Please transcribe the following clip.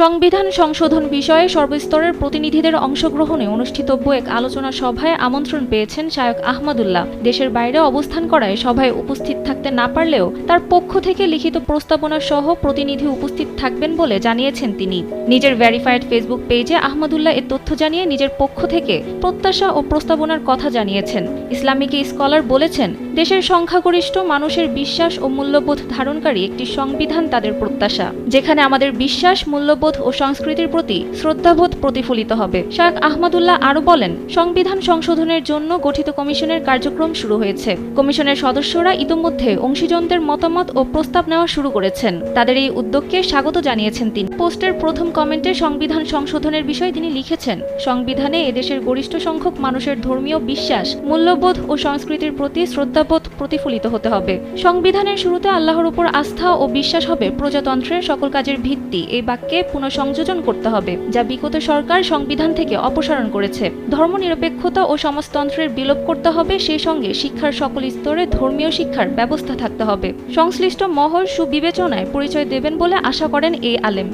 সংবিধান সংশোধন বিষয়ে সর্বস্তরের প্রতিনিধিদের অংশগ্রহণে অনুষ্ঠিতব্য এক আলোচনা সভায় আমন্ত্রণ পেয়েছেন শায়ক আহমদুল্লাহ। দেশের বাইরে অবস্থান করায় সভায় উপস্থিত থাকতে না পারলেও তার পক্ষ থেকে লিখিত প্রস্তাবনা সহ প্রতিনিধি উপস্থিত থাকবেন বলে জানিয়েছেন তিনি। নিজের ভেরিফাইড ফেসবুক পেজে আহমদুল্লাহ এ তথ্য জানিয়ে নিজের পক্ষ থেকে প্রত্যাশা ও প্রস্তাবনার কথা জানিয়েছেন। ইসলামিক স্কলার বলেছেন, দেশের সংখ্যাগরিষ্ঠ মানুষের বিশ্বাস ও মূল্যবোধ ধারণকারী একটি সংবিধান তাদের প্রত্যাশা। যেখানে আমাদের বিশ্বাস, মূল্যবোধ ও সংস্কৃতির প্রতি শ্রদ্ধাবোধ প্রতিফলিত হবে। শায়খ আহমদুল্লাহ আরও বলেন, সংবিধান সংশোধনের জন্য গঠিত কমিশনের কার্যক্রম শুরু হয়েছে। কমিশনের সদস্যরা ইতোমধ্যে অংশীজনদের মতামত ও প্রস্তাব নেওয়া শুরু করেছেন। তাদের এই উদ্যোগকে স্বাগত জানিয়েছেন তিনি। পোস্টের প্রথম কমেন্টে সংবিধান সংশোধনের বিষয়ে তিনি লিখেছেন, সংবিধানে এদেশের গরিষ্ঠ সংখ্যক মানুষের ধর্মীয় বিশ্বাস, মূল্যবোধ ও সংস্কৃতির প্রতি শ্রদ্ধাবোধ প্রতিফলিত হতে হবে। সংবিধানের শুরুতে আল্লাহর উপর আস্থা ও বিশ্বাস হবে প্রজাতন্ত্রের সকল কাজের ভিত্তি। এই বাক্যে পুনঃসংযোজন করতে হবে, যা বিগত সরকার সংবিধান থেকে অপসারণ করেছে। ধর্মনিরপেক্ষতা ও সমাজতন্ত্রের বিলোপ করতে হবে, সেই সঙ্গে শিক্ষার সকল স্তরে ধর্মীয় শিক্ষার ব্যবস্থা থাকতে হবে। সংশ্লিষ্ট মহল সুবিবেচনায় পরিচয় দেবেন বলে আশা করেন এই আলেম।